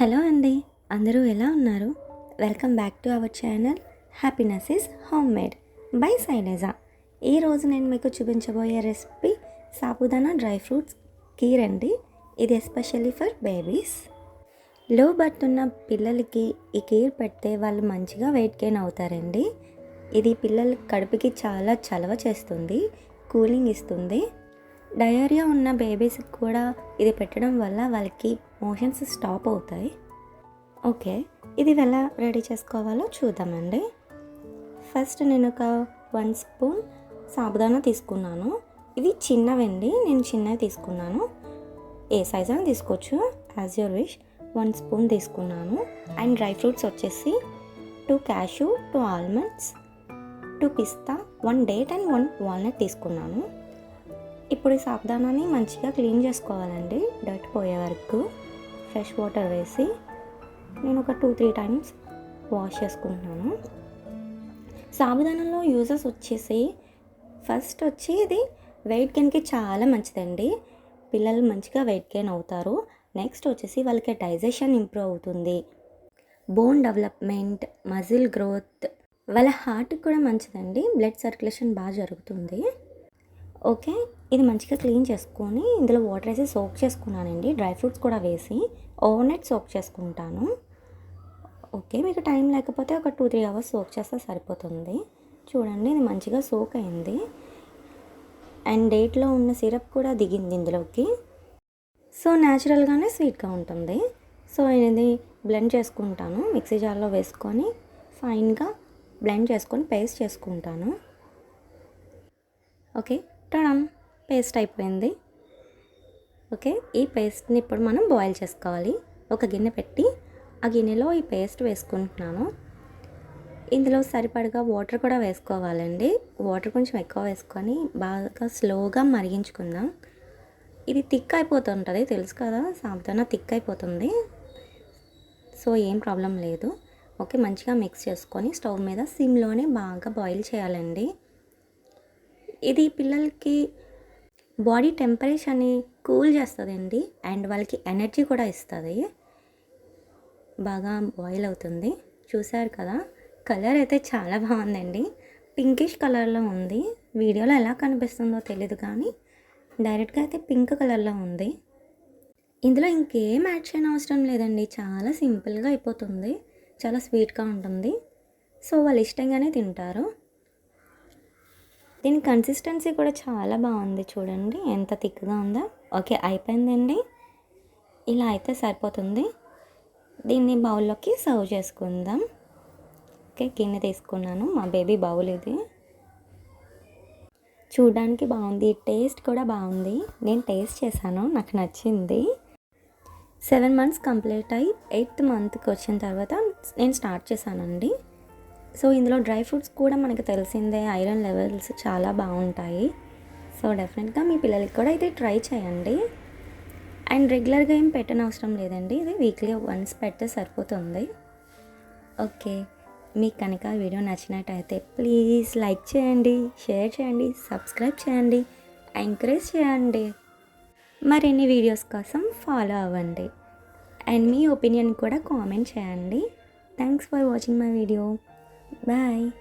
Hello అండి అందరూ ఎలా ఉన్నారు? Welcome back to our channel happiness is home made by Saineja. ఈరోజు నేను మీకు చూపించబోయే recipe sabudana dry fruits kheer అండి. ఇది especially for babies. Low birth ఉన్న పిల్లలకి ఈ కీర్ పెడితే వాళ్ళు మంచిగా వెయిట్ గెయిన్ అవుతారండి. ఇది పిల్లల కడుపుకి చాలా చలవ చేస్తుంది కూలింగ్ ఇస్తుంది. డయేరియా ఉన్న బేబీస్కి కూడా ఇది పెట్టడం వల్ల వాళ్ళకి మోషన్స్ స్టాప్ అవుతాయి. ఓకే ఇది ఎలా రెడీ చేసుకోవాలో చూద్దామండి. ఫస్ట్ నేను ఒక వన్ స్పూన్ సాబుదానా తీసుకున్నాను. ఇది చిన్నవండి నేను చిన్నవి తీసుకున్నాను. ఏ సైజ్ అని తీసుకోవచ్చు. As your wish one spoon తీసుకున్నాను. అండ్ డ్రై ఫ్రూట్స్ వచ్చేసి two cashew two almonds two pista one date and one walnut తీసుకున్నాను. ఇప్పుడు ఈ సాబ్దానాన్ని మంచిగా క్లీన్ చేసుకోవాలండి. డర్ట్ పోయే వరకు ఫ్రెష్ వాటర్ వేసి నేను ఒక టూ త్రీ టైమ్స్ వాష్ చేసుకుంటున్నాను. సాబుదానంలో యూజెస్ వచ్చేసి ఫస్ట్ వచ్చి ఇది వెయిట్ గెయిన్కి చాలా మంచిదండి. పిల్లలు మంచిగా వెయిట్ గెయిన్ అవుతారు. నెక్స్ట్ వచ్చేసి వాళ్ళకి డైజెషన్ ఇంప్రూవ్ అవుతుంది. బోన్ డెవలప్మెంట్ మజిల్ గ్రోత్ వాళ్ళ హార్ట్కి కూడా మంచిదండి. బ్లడ్ సర్క్యులేషన్ బాగా జరుగుతుంది. ఓకే? ఇది మంచిగా క్లీన్ చేసుకొని ఇందులో వాటర్ వేసి సోక్ చేసుకున్నానండి. డ్రై ఫ్రూట్స్ కూడా వేసి ఓవర్ నైట్ సోక్ చేసుకుంటాను. ఓకే మీకు టైం లేకపోతే ఒక టూ త్రీ అవర్స్ సోక్ చేస్తే సరిపోతుంది. చూడండి ఇది మంచిగా సోక్ అయింది. అండ్ డేట్లో ఉన్న సిరప్ కూడా దిగింది ఇందులోకి. సో న్యాచురల్గానే స్వీట్గా ఉంటుంది. సో ఇది బ్లెండ్ చేసుకుంటాను. మిక్సీ జార్లో వేసుకొని ఫైన్గా బ్లెండ్ చేసుకొని పేస్ట్ చేసుకుంటాను. ఓకే టడమ్ పేస్ట్ అయిపోయింది. ఓకే ఈ పేస్ట్ని ఇప్పుడు మనం బాయిల్ చేసుకోవాలి. ఒక గిన్నె పెట్టి ఆ గిన్నెలో ఈ పేస్ట్ వేసుకుంటున్నాను. ఇందులో సరిపడగా వాటర్ కూడా వేసుకోవాలండి. వాటర్ కొంచెం ఎక్కువ వేసుకొని బాగా స్లోగా మరిగించుకుందాం. ఇది థిక్ అయిపోతుంటుంది తెలుసు కదా? సాబుదానా థిక్ అయిపోతుంది. సో ఏం ప్రాబ్లం లేదు. ఓకే మంచిగా మిక్స్ చేసుకొని స్టవ్ మీద సిమ్లోనే బాగా బాయిల్ చేయాలండి. ఇది పిల్లలకి బాడీ టెంపరేచర్ని కూల్ చేస్తుందండి. అండ్ వాళ్ళకి ఎనర్జీ కూడా ఇస్తుంది. బాగా బాయిల్ అవుతుంది. చూసారు కదా? కలర్ అయితే చాలా బాగుందండి. పింకిష్ కలర్లో ఉంది. వీడియోలో ఎలా కనిపిస్తుందో తెలియదు కానీ డైరెక్ట్గా అయితే పింక్ కలర్లో ఉంది. ఇందులో ఇంకేం యాడ్ చేయని అవసరం లేదండి. చాలా సింపుల్గా అయిపోతుంది. చాలా స్వీట్గా ఉంటుంది. సో వాళ్ళు ఇష్టంగానే తింటారు. దీని కన్సిస్టెన్సీ కూడా చాలా బాగుంది చూడండి. ఎంత థిక్గా ఉందో. ఓకే అయిపోయిందండి. ఇలా అయితే సరిపోతుంది. దీన్ని బౌల్లోకి సర్వ్ చేసుకుందాం. ఓకే గిన్నె తీసుకున్నాను. మా బేబీ బౌల్ ఇది. చూడడానికి బాగుంది. టేస్ట్ కూడా బాగుంది. నేను టేస్ట్ చేశాను. నాకు నచ్చింది. సెవెన్ మంత్స్ కంప్లీట్ అయ్యి ఎయిత్ మంత్కి వచ్చిన తర్వాత నేను స్టార్ట్ చేశానండి. సో ఇందులో డ్రై ఫ్రూట్స్ కూడా మనకు తెలిసిందే ఐరన్ లెవెల్స్ చాలా బాగుంటాయి. సో డెఫినెట్గా మీ పిల్లలకి కూడా ఇది ట్రై చేయండి. అండ్ రెగ్యులర్గా ఏం పెట్టనవసరం లేదండి ఇది వీక్లీ వన్స్ పెడితే సరిపోతుంది. ఓకే మీకు కనుక వీడియో నచ్చినట్టయితే ప్లీజ్ లైక్ చేయండి షేర్ చేయండి సబ్స్క్రైబ్ చేయండి ఎంకరేజ్ చేయండి. మరిన్ని వీడియోస్ కోసం ఫాలో అవ్వండి. అండ్ మీ ఒపీనియన్ కూడా కామెంట్ చేయండి. Thanks for watching my video. Bye!